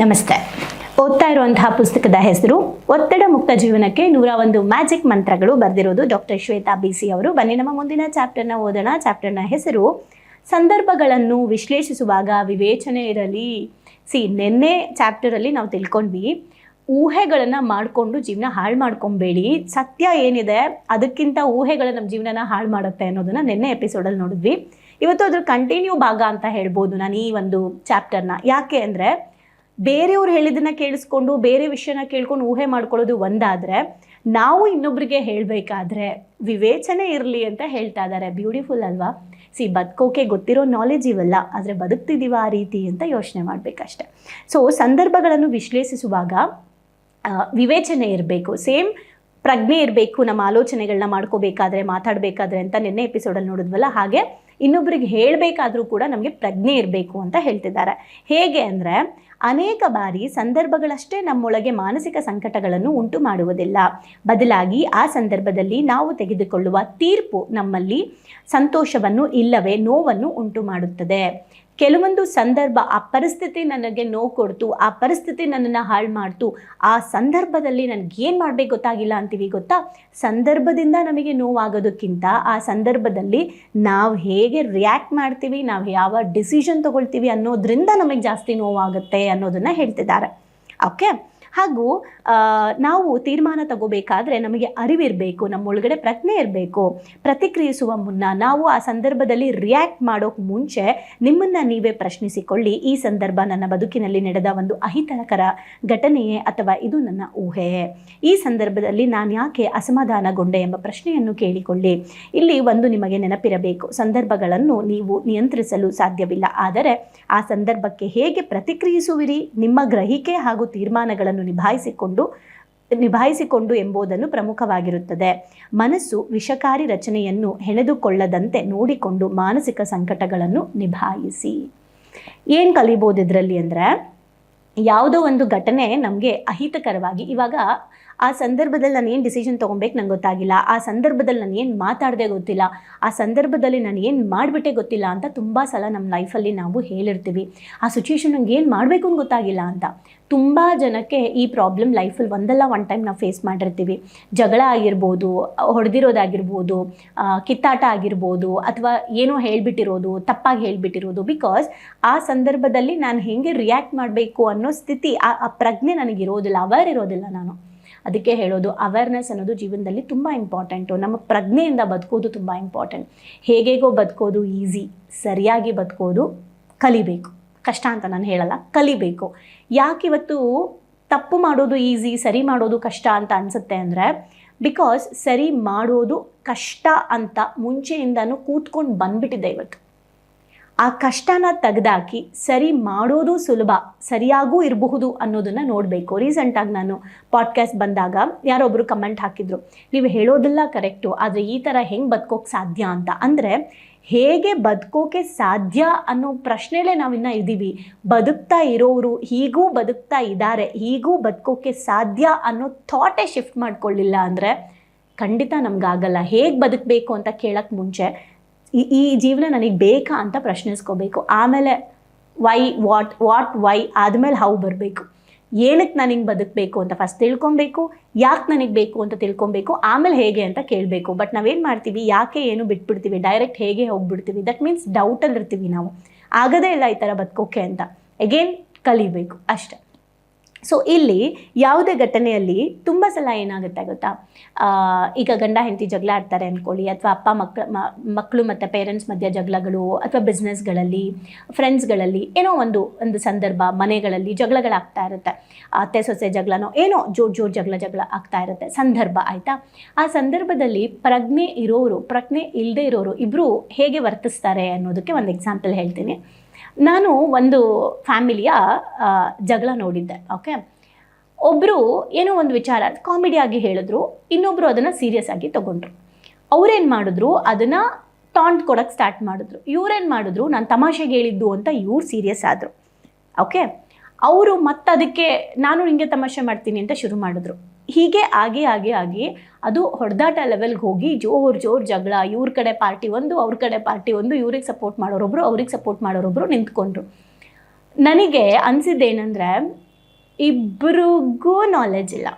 ನಮಸ್ತೆ. ಓದ್ತಾ ಇರುವಂತಹ ಪುಸ್ತಕದ ಹೆಸರು, ಒತ್ತಡ ಮುಕ್ತ ಜೀವನಕ್ಕೆ ನೂರ ಒಂದು ಮ್ಯಾಜಿಕ್ ಮಂತ್ರಗಳು ಬರೆದಿರೋದು ಡಾಕ್ಟರ್ ಶ್ವೇತಾ ಬಿ ಸಿ ಅವರು. ಬನ್ನಿ ನಮ್ಮ ಮುಂದಿನ ಚಾಪ್ಟರ್ನ ಓದೋಣ. ಚಾಪ್ಟರ್ನ ಹೆಸರು, ಸಂದರ್ಭಗಳನ್ನು ವಿಶ್ಲೇಷಿಸುವಾಗ ವಿವೇಚನೆ ಇರಲಿ. ಸಿ, ನಿನ್ನೆ ಚಾಪ್ಟರಲ್ಲಿ ನಾವು ತಿಳ್ಕೊಂಡ್ವಿ, ಊಹೆಗಳನ್ನು ಮಾಡಿಕೊಂಡು ಜೀವನ ಹಾಳು ಮಾಡ್ಕೊಬೇಡಿ. ಸತ್ಯ ಏನಿದೆ, ಅದಕ್ಕಿಂತ ಊಹೆಗಳು ನಮ್ಮ ಜೀವನನ ಹಾಳು ಮಾಡುತ್ತೆ ಅನ್ನೋದನ್ನ ನಿನ್ನೆ ಎಪಿಸೋಡಲ್ಲಿ ನೋಡಿದ್ವಿ. ಇವತ್ತು ಅದ್ರ ಕಂಟಿನ್ಯೂ ಭಾಗ ಅಂತ ಹೇಳ್ಬೋದು ನಾನು ಈ ಒಂದು ಚಾಪ್ಟರ್ನ. ಯಾಕೆ ಅಂದರೆ ಬೇರೆಯವ್ರು ಹೇಳಿದ್ದನ್ನ ಕೇಳಿಸ್ಕೊಂಡು, ಬೇರೆ ವಿಷಯನ ಕೇಳ್ಕೊಂಡು ಊಹೆ ಮಾಡ್ಕೊಳ್ಳೋದು ಒಂದಾದರೆ, ನಾವು ಇನ್ನೊಬ್ರಿಗೆ ಹೇಳಬೇಕಾದ್ರೆ ವಿವೇಚನೆ ಇರಲಿ ಅಂತ ಹೇಳ್ತಾ ಇದ್ದಾರೆ ಬ್ಯೂಟಿಫುಲ್ ಅಲ್ವಾ? ಸಿ ಬದುಕೋಕೆ ಗೊತ್ತಿರೋ ನಾಲೆಜ್ ಇವಲ್ಲ, ಆದರೆ ಬದುಕ್ತಿದ್ದೀವ ಆ ರೀತಿ ಅಂತ ಯೋಚನೆ ಮಾಡಬೇಕಷ್ಟೆ. ಸೊ ಸಂದರ್ಭಗಳನ್ನು ವಿಶ್ಲೇಷಿಸುವಾಗ ವಿವೇಚನೆ ಇರಬೇಕು. ಸೇಮ್ ಪ್ರಜ್ಞೆ ಇರಬೇಕು, ನಮ್ಮ ಆಲೋಚನೆಗಳನ್ನ ಮಾಡ್ಕೋಬೇಕಾದ್ರೆ, ಮಾತಾಡಬೇಕಾದ್ರೆ ಅಂತ ನಿನ್ನೆ ಎಪಿಸೋಡಲ್ಲಿ ನೋಡಿದ್ವಲ್ಲ? ಹಾಗೆ ಇನ್ನೊಬ್ರಿಗೆ ಹೇಳಬೇಕಾದ್ರೂ ಕೂಡ ನಮಗೆ ಪ್ರಜ್ಞೆ ಇರಬೇಕು ಅಂತ ಹೇಳ್ತಿದ್ದಾರೆ. ಹೇಗೆ ಅಂದರೆ ಅನೇಕ ಬಾರಿ ಸಂದರ್ಭಗಳಷ್ಟೇ ನಮ್ಮೊಳಗೆ ಮಾನಸಿಕ ಸಂಕಟಗಳನ್ನು ಉಂಟು ಮಾಡುವುದಿಲ್ಲ. ಬದಲಾಗಿ ಆ ಸಂದರ್ಭದಲ್ಲಿ ನಾವು ತೆಗೆದುಕೊಳ್ಳುವ ತೀರ್ಪು ನಮ್ಮಲ್ಲಿ ಸಂತೋಷವನ್ನು ಇಲ್ಲವೇ ನೋವನ್ನು ಉಂಟು ಮಾಡುತ್ತದೆ. ಕೆಲವೊಂದು ಸಂದರ್ಭ ಆ ಪರಿಸ್ಥಿತಿ ನನಗೆ ನೋವು ಕೊಡ್ತು, ಆ ಪರಿಸ್ಥಿತಿ ನನ್ನನ್ನು ಹಾಳು ಮಾಡ್ತು, ಆ ಸಂದರ್ಭದಲ್ಲಿ ನನಗೆ ಏನು ಮಾಡಬೇಕು ಗೊತ್ತಾಗಿಲ್ಲ ಅಂತೀವಿ ಗೊತ್ತಾ? ಸಂದರ್ಭದಿಂದ ನಮಗೆ ನೋವಾಗೋದಕ್ಕಿಂತ ಆ ಸಂದರ್ಭದಲ್ಲಿ ನಾವು ಹೇಗೆ ರಿಯಾಕ್ಟ್ ಮಾಡ್ತೀವಿ, ನಾವು ಯಾವ ಡಿಸಿಷನ್ ತೊಗೊಳ್ತೀವಿ ಅನ್ನೋದ್ರಿಂದ ನಮಗೆ ಜಾಸ್ತಿ ನೋವಾಗುತ್ತೆ ಅನ್ನೋದನ್ನು ಹೇಳ್ತಿದ್ದಾರೆ. ಓಕೆ ಹಾಗೂ ನಾವು ತೀರ್ಮಾನ ತಗೋಬೇಕಾದ್ರೆ ನಮಗೆ ಅರಿವಿರಬೇಕು ನಮ್ಮೊಳಗಡೆ ಪ್ರಜ್ಞೆ ಇರಬೇಕು. ಪ್ರತಿಕ್ರಿಯಿಸುವ ಮುನ್ನ ನಾವು ಆ ಸಂದರ್ಭದಲ್ಲಿ ರಿಯಾಕ್ಟ್ ಮಾಡೋಕೆ ಮುಂಚೆ ನಿಮ್ಮನ್ನು ನೀವೇ ಪ್ರಶ್ನಿಸಿಕೊಳ್ಳಿ. ಈ ಸಂದರ್ಭ ನನ್ನ ಬದುಕಿನಲ್ಲಿ ನಡೆದ ಒಂದು ಅಹಿತಕರ ಘಟನೆಯೇ ಅಥವಾ ಇದು ನನ್ನ ಊಹೆಯೇ ಈ ಸಂದರ್ಭದಲ್ಲಿ ನಾನು ಯಾಕೆ ಅಸಮಾಧಾನಗೊಂಡೆ ಎಂಬ ಪ್ರಶ್ನೆಯನ್ನು ಕೇಳಿಕೊಳ್ಳಿ. ಇಲ್ಲಿ ಒಂದು ನಿಮಗೆ ನೆನಪಿರಬೇಕು. ಸಂದರ್ಭಗಳನ್ನು ನೀವು ನಿಯಂತ್ರಿಸಲು ಸಾಧ್ಯವಿಲ್ಲ. ಆದರೆ ಆ ಸಂದರ್ಭಕ್ಕೆ ಹೇಗೆ ಪ್ರತಿಕ್ರಿಯಿಸುವಿರಿ? ನಿಮ್ಮ ಗ್ರಹಿಕೆ ಹಾಗೂ ತೀರ್ಮಾನಗಳನ್ನು ನಿಭಾಯಿಸಿಕೊಂಡು ನಿಭಾಯಿಸಿಕೊಂಡು ಎಂಬುದನ್ನು ಪ್ರಮುಖವಾಗಿರುತ್ತದೆ. ಮನಸ್ಸು ವಿಷಕಾರಿ ರಚನೆಯನ್ನು ಹೆಣೆದುಕೊಳ್ಳದಂತೆ ನೋಡಿಕೊಂಡು ಮಾನಸಿಕ ಸಂಕಟಗಳನ್ನು ನಿಭಾಯಿಸಿ. ಏನು ಕಲಿಬೋದು ಇದರಲ್ಲಿ ಅಂದರೆ ಯಾವುದೋ ಒಂದು ಘಟನೆ ನಮಗೆ ಅಹಿತಕರವಾಗಿ ಇವಾಗ ಆ ಸಂದರ್ಭದಲ್ಲಿ ನಾನು ಏನು ಡಿಸಿಷನ್ ತೊಗೊಬೇಕು ನಂಗೆ ಗೊತ್ತಾಗಿಲ್ಲ. ಆ ಸಂದರ್ಭದಲ್ಲಿ ನಾನು ಏನು ಮಾತಾಡದೆ ಗೊತ್ತಿಲ್ಲ. ಆ ಸಂದರ್ಭದಲ್ಲಿ ನಾನು ಏನು ಮಾಡಿಬಿಟ್ಟೆ ಗೊತ್ತಿಲ್ಲ ಅಂತ ತುಂಬ ಸಲ ನಮ್ಮ ಲೈಫಲ್ಲಿ ನಾವು ಹೇಳಿರ್ತೀವಿ. ಆ ಸಿಚುವೇಶನ್ ನಂಗೆ ಏನು ಮಾಡಬೇಕು ಅಂತ ಗೊತ್ತಾಗಿಲ್ಲ ಅಂತ. ತುಂಬ ಜನಕ್ಕೆ ಈ ಪ್ರಾಬ್ಲಮ್ ಲೈಫಲ್ಲಿ ಒಂದಲ್ಲ ಒನ್ ಟೈಮ್ ನಾವು ಫೇಸ್ ಮಾಡಿರ್ತೀವಿ. ಜಗಳ ಆಗಿರ್ಬೋದು, ಹೊಡೆದಿರೋದಾಗಿರ್ಬೋದು ಕಿತ್ತಾಟ ಆಗಿರ್ಬೋದು ಅಥವಾ ಏನೋ ಹೇಳಿಬಿಟ್ಟಿರೋದು, ತಪ್ಪಾಗಿ ಹೇಳಿಬಿಟ್ಟಿರೋದು ಬಿಕಾಸ್ ಆ ಸಂದರ್ಭದಲ್ಲಿ ನಾನು ಹೇಗೆ ರಿಯಾಕ್ಟ್ ಮಾಡಬೇಕು ಅನ್ನೋ ಸ್ಥಿತಿ, ಆ ಆ ಪ್ರಜ್ಞೆ ನನಗಿರೋದಿಲ್ಲ ಅವರ್ ಇರೋದಿಲ್ಲ ನಾನು. ಅದಕ್ಕೆ ಹೇಳೋದು ಅವೇರ್ನೆಸ್ ಅನ್ನೋದು ಜೀವನದಲ್ಲಿ ತುಂಬ ಇಂಪಾರ್ಟೆಂಟು ನಮ್ಮ ಪ್ರಜ್ಞೆಯಿಂದ ಬದುಕೋದು ತುಂಬ ಇಂಪಾರ್ಟೆಂಟ್ ಹೇಗೇಗೋ ಬದುಕೋದು ಈಸಿ ಸರಿಯಾಗಿ ಬದುಕೋದು ಕಲಿಬೇಕು. ಕಷ್ಟ ಅಂತ ನಾನು ಹೇಳಲ್ಲ, ಕಲಿಬೇಕು. ಯಾಕೆ ಇವತ್ತು ತಪ್ಪು ಮಾಡೋದು ಈಸಿ ಸರಿ ಮಾಡೋದು ಕಷ್ಟ ಅಂತ ಅನಿಸುತ್ತೆ ಅಂದರೆ ಬಿಕಾಸ್ ಸರಿ ಮಾಡೋದು ಕಷ್ಟ ಅಂತ ಮುಂಚೆಯಿಂದನೂ ಕೂತ್ಕೊಂಡು ಬಂದ್ಬಿಟ್ಟಿದೆ ಇವತ್ತು. ಆ ಕಷ್ಟನ ತೆಗೆದಾಕಿ ಸರಿ ಮಾಡೋದು ಸುಲಭ, ಸರಿಯಾಗೂ ಇರಬಹುದು ಅನ್ನೋದನ್ನು ನೋಡಬೇಕು. ರೀಸೆಂಟಾಗಿ ನಾನು ಪಾಡ್ಕಾಸ್ಟ್ ಬಂದಾಗ ಯಾರೊಬ್ಬರು ಕಮೆಂಟ್ ಹಾಕಿದ್ರು, ನೀವು ಹೇಳೋದಿಲ್ಲ ಕರೆಕ್ಟು ಆದರೆ ಈ ಥರ ಹೆಂಗೆ ಬದುಕೋಕೆ ಸಾಧ್ಯ ಅಂತ? ಅಂದರೆ, ಹೇಗೆ ಬದುಕೋಕೆ ಸಾಧ್ಯ ಅನ್ನೋ ಪ್ರಶ್ನೆಲೇ ನಾವಿನ್ನ ಇದ್ದೀವಿ. ಬದುಕ್ತಾ ಇರೋರು ಹೀಗೂ ಬದುಕ್ತಾ ಇದ್ದಾರೆ ಹೀಗೂ ಬದುಕೋಕೆ ಸಾಧ್ಯ ಅನ್ನೋ ಥಾಟೇ ಶಿಫ್ಟ್ ಮಾಡ್ಕೊಳ್ಳಿಲ್ಲ ಅಂದರೆ ಖಂಡಿತ ನಮಗಾಗಲ್ಲ. ಹೇಗೆ ಬದುಕಬೇಕು ಅಂತ ಕೇಳೋಕ್ಕೆ ಮುಂಚೆ ಈ ಈ ಜೀವನ ನನಗೆ ಬೇಕಾ ಅಂತ ಪ್ರಶ್ನಿಸ್ಕೋಬೇಕು. ಆಮೇಲೆ ವೈ ವಾಟ್ ವಾಟ್ ವೈ ಆದಮೇಲೆ ಹೌ ಬರಬೇಕು. ಏನಕ್ಕೆ ನನಗೆ ಬದುಕಬೇಕು ಅಂತ ಫಸ್ಟ್ ತಿಳ್ಕೊಬೇಕು, ಯಾಕೆ ನನಗೆ ಬೇಕು ಅಂತ ತಿಳ್ಕೊಬೇಕು, ಆಮೇಲೆ ಹೇಗೆ ಅಂತ ಕೇಳಬೇಕು. ಬಟ್ ನಾವೇನು ಮಾಡ್ತೀವಿ, ಯಾಕೆ ಏನು ಬಿಟ್ಬಿಡ್ತೀವಿ ಡೈರೆಕ್ಟ್ ಹೇಗೆ ಹೋಗ್ಬಿಡ್ತೀವಿ ದಟ್ ಮೀನ್ಸ್ ಡೌಟಲ್ಲಿರ್ತೀವಿ ನಾವು. ಆಗದೇ ಇಲ್ಲ ಈ ಥರ ಬದುಕೋಕೆ ಅಂತ. ಎಗೇನ್ ಕಲಿಬೇಕು, ಅಷ್ಟೆ. ಸೊ ಇಲ್ಲಿ ಯಾವುದೇ ಘಟನೆಯಲ್ಲಿ ತುಂಬ ಸಲ ಏನಾಗುತ್ತೆ ಗೊತ್ತಾ? ಈಗ ಗಂಡ ಹೆಂಡತಿ ಜಗಳ ಆಡ್ತಾರೆ ಅಂದ್ಕೊಳ್ಳಿ ಅಥವಾ ಅಪ್ಪ ಮಕ್ಕಳ ಮಕ್ಕಳು ಮತ್ತು ಪೇರೆಂಟ್ಸ್ ಮಧ್ಯೆ ಜಗಳಗಳು, ಅಥವಾ ಬಿಸ್ನೆಸ್ಗಳಲ್ಲಿ ಫ್ರೆಂಡ್ಸ್ಗಳಲ್ಲಿ ಏನೋ ಒಂದು ಒಂದು ಸಂದರ್ಭ, ಮನೆಗಳಲ್ಲಿ ಜಗಳಗಳಾಗ್ತಾ ಇರುತ್ತೆ. ಅತ್ತೆ, ಸೊಸೆ ಜಗಳನೋ ಏನೋ ಜೋರ್ ಜೋರ್ ಜಗಳ ಜಗಳ ಆಗ್ತಾ ಇರುತ್ತೆ, ಸಂದರ್ಭ ಆಯಿತಾ? ಆ ಸಂದರ್ಭದಲ್ಲಿ ಪ್ರಜ್ಞೆ ಇರೋರು, ಪ್ರಜ್ಞೆ ಇಲ್ಲದೆ ಇರೋರು ಇಬ್ಬರು ಹೇಗೆ ವರ್ತಿಸ್ತಾರೆ ಅನ್ನೋದಕ್ಕೆ ಒಂದು ಎಕ್ಸಾಂಪಲ್ ಹೇಳ್ತೀನಿ. ನಾನು ಒಂದು ಫ್ಯಾಮಿಲಿಯ ಜಗಳ ನೋಡಿದ್ದೆ ಓಕೆ ಒಬ್ಬರು ಏನೋ ಒಂದು ವಿಚಾರ ಕಾಮಿಡಿಯಾಗಿ ಹೇಳಿದ್ರು ಇನ್ನೊಬ್ಬರು ಅದನ್ನು ಸೀರಿಯಸ್ ಆಗಿ ತಗೊಂಡ್ರು. ಅವ್ರೇನು ಮಾಡಿದ್ರು, ಅದನ್ನು ಟಾಂಟ್ ಕೊಡೋಕ್ಕೆ ಸ್ಟಾರ್ಟ್ ಮಾಡಿದ್ರು. ಇವ್ರೇನು ಮಾಡಿದ್ರು, ನಾನು ತಮಾಷೆಗೆ ಹೇಳಿದ್ದು ಅಂತ ಇವ್ರು ಸೀರಿಯಸ್ ಆದರು ಓಕೆ ಅವರು ಮತ್ತದಕ್ಕೆ, ನಾನು ಹಿಂಗೆ ತಮಾಷೆ ಮಾಡ್ತೀನಿ ಅಂತ ಶುರು ಮಾಡಿದ್ರು. ಹೀಗೆ ಆಗಿ ಆಗಿ ಆಗಿ ಅದು ಹೊಡೆದಾಟ ಲೆವೆಲ್ಗೆ ಹೋಗಿ ಜೋರು ಜೋರು ಜಗಳ, ಇವ್ರ ಕಡೆ ಪಾರ್ಟಿ ಒಂದು, ಅವ್ರ ಕಡೆ ಪಾರ್ಟಿ ಒಂದು, ಇವ್ರಿಗೆ ಸಪೋರ್ಟ್ ಮಾಡೋರೊಬ್ರು, ಅವ್ರಿಗೆ ಸಪೋರ್ಟ್ ಮಾಡೋರೊಬ್ರು ನಿಂತ್ಕೊಂಡ್ರು. ನನಗೆ ಅನಿಸಿದ್ದೇನೆಂದರೆ ಇಬ್ಬರಿಗೂ ನಾಲೆಜ್ ಇಲ್ಲ.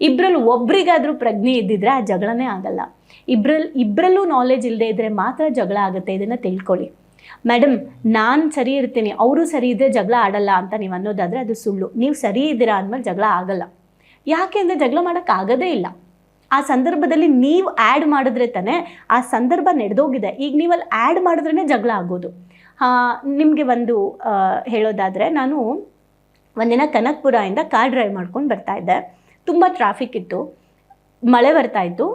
ಇಬ್ಬರಲ್ಲಿ ಒಬ್ರಿಗಾದರೂ ಪ್ರಜ್ಞೆ ಇದ್ದಿದ್ರೆ ಆ ಜಗಳನೇ ಆಗಲ್ಲ. ಇಬ್ಬರಲ್ಲಿ ಇಬ್ಬರಲ್ಲೂ ನಾಲೆಜ್ ಇಲ್ಲದೆ ಇದ್ದರೆ ಮಾತ್ರ ಜಗಳ ಆಗುತ್ತೆ ಇದನ್ನು ತಿಳ್ಕೊಳ್ಳಿ. ಮೇಡಮ್ ನಾನು ಸರಿ ಇರ್ತೀನಿ, ಅವರು ಸರಿ ಇದ್ದರೆ ಜಗಳ ಆಡಲ್ಲ ಅಂತ ನೀವು ಅನ್ನೋದಾದರೆ ಅದು ಸುಳ್ಳು. ನೀವು ಸರಿ ಇದ್ದೀರಾ ಅಂದಮೇಲೆ ಜಗಳ ಆಗಲ್ಲ. ಯಾಕೆ ಅಂದರೆ ಜಗಳ ಮಾಡೋಕ್ಕಾಗೋದೇ ಇಲ್ಲ. ಆ ಸಂದರ್ಭದಲ್ಲಿ ನೀವು ಆ್ಯಡ್ ಮಾಡಿದ್ರೆ ತಾನೇ ಆ ಸಂದರ್ಭ ನಡೆದೋಗಿದೆ. ಈಗ ನೀವು ಅಲ್ಲಿ ಆ್ಯಡ್ ಮಾಡಿದ್ರೇ ಜಗಳ ಆಗೋದು. ನಿಮಗೆ ಒಂದು ಹೇಳೋದಾದರೆ ನಾನು ಒಂದಿನ ಕನಕ್ಪುರದಿಂದ ಕಾರ್ ಡ್ರೈವ್ ಮಾಡ್ಕೊಂಡು ಬರ್ತಾ ಇದ್ದೆ. ತುಂಬ ಟ್ರಾಫಿಕ್ ಇತ್ತು. ಮಳೆ ಬರ್ತಾ ಇತ್ತು.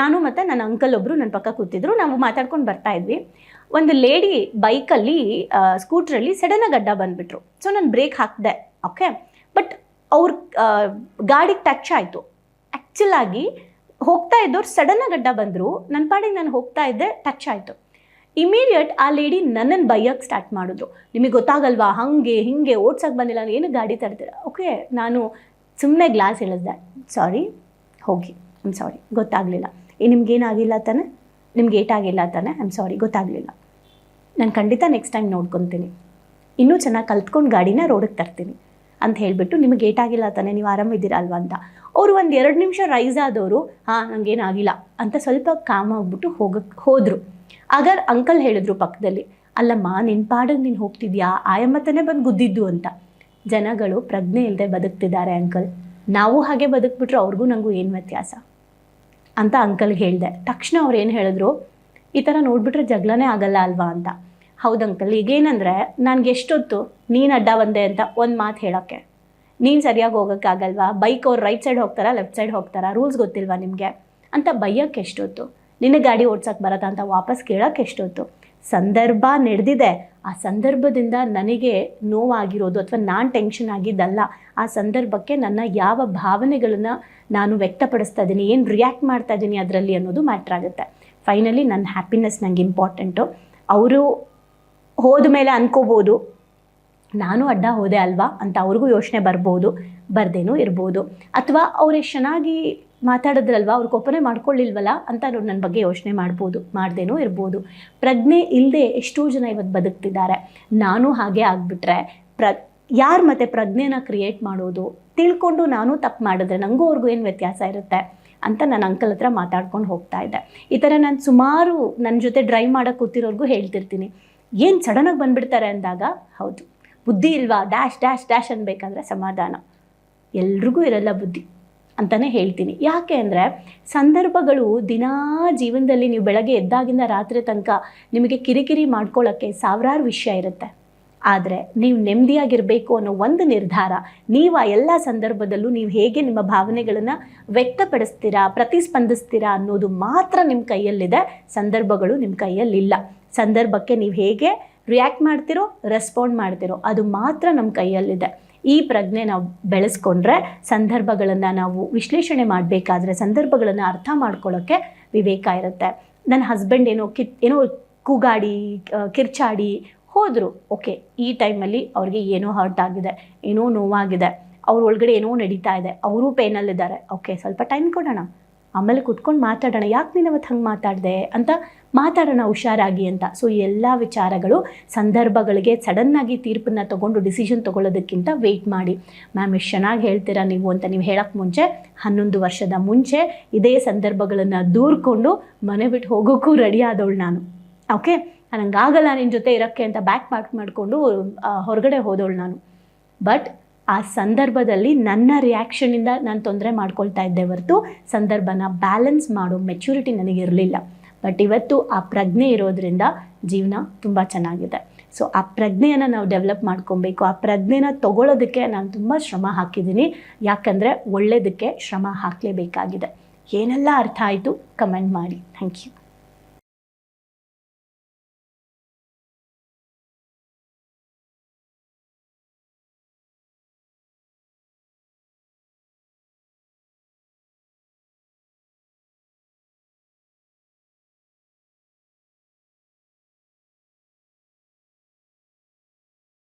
ನಾನು ಮತ್ತು ನನ್ನ ಅಂಕಲ್ ಒಬ್ಬರು ನನ್ನ ಪಕ್ಕ ಕೂತಿದ್ರು. ನಾವು ಮಾತಾಡ್ಕೊಂಡು ಬರ್ತಾ ಇದ್ವಿ. ಒಂದು ಲೇಡಿ ಬೈಕಲ್ಲಿ ಸ್ಕೂಟ್ರಲ್ಲಿ ಸಡನ್ನಾಗಿ ಅಡ್ಡ ಬಂದುಬಿಟ್ರು. ಸೊ ನಾನು ಬ್ರೇಕ್ ಹಾಕಿದೆ. ಓಕೆ ಬಟ್ ಅವ್ರ ಗಾಡಿಗೆ ಟಚ್ ಆಯಿತು. ಆ್ಯಕ್ಚುಲಾಗಿ ಹೋಗ್ತಾ ಇದ್ದವ್ರು ಸಡನ್ನಾಗಿ ಗಡ್ಡ ಬಂದರು. ನನ್ನ ಪಾಡಿಗೆ ನಾನು ಹೋಗ್ತಾ ಇದ್ದೆ ಟಚ್ ಆಯಿತು. ಇಮಿಡಿಯೇಟ್ ಆ ಲೇಡಿ ನನ್ನನ್ನು ಬೈಯಕ್ಕೆ ಸ್ಟಾರ್ಟ್ ಮಾಡಿದ್ರು. ನಿಮಗೆ ಗೊತ್ತಾಗಲ್ವಾ? ಹಾಗೆ, ಹಿಂಗೆ ಓಡ್ಸೋಕ್ಕೆ ಬಂದಿಲ್ಲ ಏನು ಗಾಡಿ ತರ್ತೀರ ಓಕೆ ನಾನು ಸುಮ್ಮನೆ ಗ್ಲಾಸ್ ಇಳಿಸ್ದೆ ಸಾರಿ ಹೋಗಿ. ಐಮ್ ಸಾರಿ ಗೊತ್ತಾಗಲಿಲ್ಲ. ಏ ನಿಮ್ಗೇನಾಗಿಲ್ಲ ತಾನೆ? ನಿಮ್ಗೆ ಏಟಾಗಿಲ್ಲ ತಾನೆ? ಐಮ್ ಸಾರಿ ಗೊತ್ತಾಗಲಿಲ್ಲ. ನಾನು ಖಂಡಿತ ನೆಕ್ಸ್ಟ್ ಟೈಮ್ ನೋಡ್ಕೊತೀನಿ. ಇನ್ನೂ ಚೆನ್ನಾಗಿ ಕಲ್ತ್ಕೊಂಡು ಗಾಡಿನ ರೋಡಿಗೆ ತರ್ತೀನಿ. ಅಂತ ಹೇಳಿಬಿಟ್ಟು ನಿಮಗೆ ಏಟಾಗಿಲ್ಲ ತಾನೆ, ನೀವು ಆರಾಮಿದ್ದೀರಾ ಅಲ್ವಾ ಅಂತ. ಅವರು ಒಂದು ಎರಡು ನಿಮಿಷ ರೈಸ್ ಆದವರು, ಹಾಂ ನನಗೇನಾಗಿಲ್ಲ ಅಂತ ಸ್ವಲ್ಪ ಕಾಮ್ ಆಗಿಬಿಟ್ಟು ಹೋಗಕ್ಕೆ ಹೋದರು. ಆಗ ಅಂಕಲ್ ಹೇಳಿದ್ರು ಪಕ್ಕದಲ್ಲಿ, ಅಲ್ಲಮ್ಮ ನಿನ್ನ ನೀನು ಹೋಗ್ತಿದ್ಯಾ? ಆಯಮ್ಮ ತಾನೇ ಬಂದು ಗುದ್ದಿದ್ದು ಅಂತ. ಜನಗಳು ಪ್ರಜ್ಞೆ ಇಲ್ಲದೆ ಬದುಕ್ತಿದ್ದಾರೆ ಅಂಕಲ್ ನಾವು ಹಾಗೆ ಬದುಕ್ಬಿಟ್ರೆ ಅವ್ರಿಗೂ ನನಗೂ ಏನು ವ್ಯತ್ಯಾಸ? ಅಂತ ಅಂಕಲ್ಗೆ ಹೇಳಿದೆ. ತಕ್ಷಣ ಅವ್ರು ಏನು ಹೇಳಿದ್ರು, ಈ ಥರ ನೋಡಿಬಿಟ್ರೆ ಜಗಳನೇ ಆಗಲ್ಲ ಅಲ್ವಾ ಅಂತ. ಹೌದು ಅಂಕಲ್ ಈಗೇನಂದರೆ ನನಗೆ ಎಷ್ಟೊತ್ತು ನೀನು ಅಡ್ಡ ಬಂದೆ ಅಂತ ಒಂದು ಮಾತು ಹೇಳೋಕ್ಕೆ. ನೀನು ಸರಿಯಾಗಿ ಹೋಗೋಕ್ಕಾಗಲ್ವಾ? ಬೈಕ್ ಅವ್ರು ರೈಟ್ ಸೈಡ್ ಹೋಗ್ತಾರಾ ಲೆಫ್ಟ್ ಸೈಡ್ ಹೋಗ್ತಾರಾ? ರೂಲ್ಸ್ ಗೊತ್ತಿಲ್ವಾ ನಿಮಗೆ? ಅಂತ ಬೈಯೋಕ್ಕೆ ಎಷ್ಟೊತ್ತು? ನಿನ್ನ ಗಾಡಿ ಓಡ್ಸೋಕ್ಕೆ ಬರತ್ತಾ ಅಂತ ವಾಪಸ್ ಕೇಳೋಕ್ಕೆ ಎಷ್ಟೊತ್ತು? ಸಂದರ್ಭ ನಡೆದಿದೆ. ಆ ಸಂದರ್ಭದಿಂದ ನನಗೆ ನೋವಾಗಿರೋದು ಅಥವಾ ನಾನು ಟೆನ್ಷನ್ ಆಗಿದ್ದಲ್ಲ, ಆ ಸಂದರ್ಭಕ್ಕೆ ನನ್ನ ಯಾವ ಭಾವನೆಗಳನ್ನು ನಾನು ವ್ಯಕ್ತಪಡಿಸ್ತಾ ಇದ್ದೀನಿ, ಏನು ರಿಯಾಕ್ಟ್ ಮಾಡ್ತಾ ಇದ್ದೀನಿ ಅದರಲ್ಲಿ ಅನ್ನೋದು ಮ್ಯಾಟ್ರ್ ಆಗುತ್ತೆ. ಫೈನಲಿ ನನ್ನ ಹ್ಯಾಪಿನೆಸ್ ನಂಗೆ ಇಂಪಾರ್ಟೆಂಟು ಅವರು ಹೋದ ಮೇಲೆ ಅನ್ಕೋಬೋದು. ನಾನು ಅಡ್ಡ ಹೋದೆ ಅಲ್ವಾ ಅಂತ ಅವ್ರಿಗೂ ಯೋಚನೆ ಬರ್ಬೋದು, ಬರ್ದೇನೂ ಇರ್ಬೋದು. ಅಥವಾ ಅವ್ರು ಎಷ್ಟು ಚೆನ್ನಾಗಿ ಮಾತಾಡಿದ್ರಲ್ವಾ, ಅವ್ರು ಕೋಪನೆ ಮಾಡ್ಕೊಳ್ಳಿಲ್ವಲ್ಲ ಅಂತ ನೋಡಿ ನನ್ನ ಬಗ್ಗೆ ಯೋಚನೆ ಮಾಡ್ಬೋದು, ಮಾಡ್ದೇನೂ ಇರ್ಬೋದು. ಪ್ರಜ್ಞೆ ಇಲ್ಲದೆ ಎಷ್ಟೋ ಜನ ಇವತ್ತು ಬದುಕ್ತಿದ್ದಾರೆ. ನಾನು ಹಾಗೆ ಆಗಿಬಿಟ್ರೆ ಪ್ರ, ಯಾರು ಮತ್ತೆ ಪ್ರಜ್ಞೆನ ಕ್ರಿಯೇಟ್ ಮಾಡೋದು? ತಿಳ್ಕೊಂಡು ನಾನು ತಪ್ಪು ಮಾಡಿದ್ರೆ ನನಗೂ ಅವ್ರಿಗೂ ಏನು ವ್ಯತ್ಯಾಸ ಇರುತ್ತೆ ಅಂತ ನನ್ನ ಅಂಕಲ್ ಹತ್ರ ಮಾತಾಡ್ಕೊಂಡು ಹೋಗ್ತಾ ಇದ್ದೆ. ಈ ಥರ ನಾನು ಸುಮಾರು ನನ್ನ ಜೊತೆ ಡ್ರೈವ್ ಮಾಡೋಕ್ಕೆ ಕೂತಿರೋರ್ಗೂ ಹೇಳ್ತಿರ್ತೀನಿ. ಏನು ಸಡನ್ನಾಗಿ ಬಂದುಬಿಡ್ತಾರೆ ಅಂದಾಗ, ಹೌದು, ಬುದ್ಧಿ ಇಲ್ವಾ? ಡ್ಯಾಶ್ ಡ್ಯಾಶ್ ಡ್ಯಾಶ್ ಅನ್ಬೇಕಾದ್ರೆ ಸಮಾಧಾನ. ಎಲ್ರಿಗೂ ಇರಲ್ಲ ಬುದ್ಧಿ ಅಂತಲೇ ಹೇಳ್ತೀನಿ. ಯಾಕೆ ಅಂದರೆ, ಸಂದರ್ಭಗಳು ದಿನಾ ಜೀವನದಲ್ಲಿ ನೀವು ಬೆಳಗ್ಗೆ ಎದ್ದಾಗಿಂದ ರಾತ್ರಿ ತನಕ ನಿಮಗೆ ಕಿರಿಕಿರಿ ಮಾಡ್ಕೊಳ್ಳೋಕ್ಕೆ ಸಾವಿರಾರು ವಿಷಯ ಇರುತ್ತೆ. ಆದರೆ ನೀವು ನೆಮ್ಮದಿಯಾಗಿರಬೇಕು ಅನ್ನೋ ಒಂದು ನಿರ್ಧಾರ ನೀವು ಆ ಎಲ್ಲ ಸಂದರ್ಭದಲ್ಲೂ ನೀವು ಹೇಗೆ ನಿಮ್ಮ ಭಾವನೆಗಳನ್ನು ವ್ಯಕ್ತಪಡಿಸ್ತೀರಾ, ಪ್ರತಿಸ್ಪಂದಿಸ್ತೀರಾ ಅನ್ನೋದು ಮಾತ್ರ ನಿಮ್ಮ ಕೈಯಲ್ಲಿದೆ. ಸಂದರ್ಭಗಳು ನಿಮ್ಮ ಕೈಯಲ್ಲಿಲ್ಲ. ಸಂದರ್ಭಕ್ಕೆ ನೀವು ಹೇಗೆ ರಿಯಾಕ್ಟ್ ಮಾಡ್ತಿರೋ ರೆಸ್ಪಾಂಡ್ ಮಾಡ್ತಿರೋ, ಅದು ಮಾತ್ರ ನಮ್ಮ ಕೈಯಲ್ಲಿದೆ. ಈ ಪ್ರಜ್ಞೆ ನಾವು ಬೆಳೆಸ್ಕೊಂಡ್ರೆ ಸಂದರ್ಭಗಳನ್ನು ನಾವು ವಿಶ್ಲೇಷಣೆ ಮಾಡಬೇಕಾದ್ರೆ ಸಂದರ್ಭಗಳನ್ನು ಅರ್ಥ ಮಾಡ್ಕೊಳ್ಳೋಕ್ಕೆ ವಿವೇಕ ಇರುತ್ತೆ. ನನ್ನ ಹಸ್ಬೆಂಡ್ ಏನೋ ಕಿತ್, ಏನೋ ಕೂಗಾಡಿ ಕಿರ್ಚಾಡಿ ಹೋದರು, ಓಕೆ, ಈ ಟೈಮಲ್ಲಿ ಅವ್ರಿಗೆ ಏನೋ ಹರ್ಟ್ ಆಗಿದೆ, ಏನೋ ನೋವಾಗಿದೆ, ಅವ್ರ ಒಳಗಡೆ ಏನೋ ನಡೀತಾ ಇದೆ, ಅವರು ಪೇನಲ್ಲಿದ್ದಾರೆ ಓಕೆ, ಸ್ವಲ್ಪ ಟೈಮ್ ಕೊಡೋಣ. ಆಮೇಲೆ ಕುತ್ಕೊಂಡು ಮಾತಾಡೋಣ. ಯಾಕೆ ನೀನು ಅವತ್ತು ಹಂಗೆ ಮಾತಾಡಿದೆ? ಅಂತ ಮಾತಾಡೋಣ ಹುಷಾರಾಗಿ ಅಂತ. ಸೊ ಎಲ್ಲ ವಿಚಾರಗಳು ಸಂದರ್ಭಗಳಿಗೆ ಸಡನ್ನಾಗಿ ತೀರ್ಪನ್ನು ತೊಗೊಂಡು ಡಿಸಿಷನ್ ತಗೊಳ್ಳೋದಕ್ಕಿಂತ ವೆಯ್ಟ್ ಮಾಡಿ. ಮ್ಯಾಮ್ ಎಷ್ಟು ಚೆನ್ನಾಗಿ ಹೇಳ್ತೀರಾ ನೀವು? ಅಂತ ನೀವು ಹೇಳೋಕ್ಕೆ ಮುಂಚೆ, ಹನ್ನೊಂದು ವರ್ಷದ ಮುಂಚೆ ಇದೇ ಸಂದರ್ಭಗಳನ್ನು ದೂರ್ಕೊಂಡು ಮನೆ ಬಿಟ್ಟು ಹೋಗೋಕ್ಕೂ ರೆಡಿ ಆದವಳು ನಾನು. ಓಕೆ? ನನಗಾಗಲ್ಲ ನಿನ್ನ ಜೊತೆ ಇರೋಕ್ಕೆ ಅಂತ ಬ್ಯಾಕ್ ಪಾರ್ಕ್ ಮಾಡಿಕೊಂಡು ಹೊರಗಡೆ ಹೋದವಳು ನಾನು. ಬಟ್ ಆ ಸಂದರ್ಭದಲ್ಲಿ ನನ್ನ ರಿಯಾಕ್ಷನಿಂದ ನಾನು ತೊಂದರೆ ಮಾಡ್ಕೊಳ್ತಾ ಇದ್ದೆ ಹೊರತು, ಸಂದರ್ಭನ ಬ್ಯಾಲೆನ್ಸ್ ಮಾಡೋ ಮೆಚುರಿಟಿ ನನಗಿರಲಿಲ್ಲ ಬಟ್ ಇವತ್ತು ಆ ಪ್ರಜ್ಞೆ ಇರೋದ್ರಿಂದ ಜೀವನ ತುಂಬ ಚೆನ್ನಾಗಿದೆ. ಸೊ ಆ ಪ್ರಜ್ಞೆಯನ್ನು ನಾವು ಡೆವಲಪ್ ಮಾಡ್ಕೊಬೇಕು. ಆ ಪ್ರಜ್ಞೆನ ತೊಗೊಳೋದಕ್ಕೆ ನಾನು ತುಂಬ ಶ್ರಮ ಹಾಕಿದ್ದೀನಿ. ಯಾಕಂದರೆ ಒಳ್ಳೆಯದಕ್ಕೆ ಶ್ರಮ ಹಾಕಲೇಬೇಕಾಗಿದೆ. ಏನೆಲ್ಲ ಅರ್ಥ ಆಯಿತು? ಕಮೆಂಟ್ ಮಾಡಿ. Thank you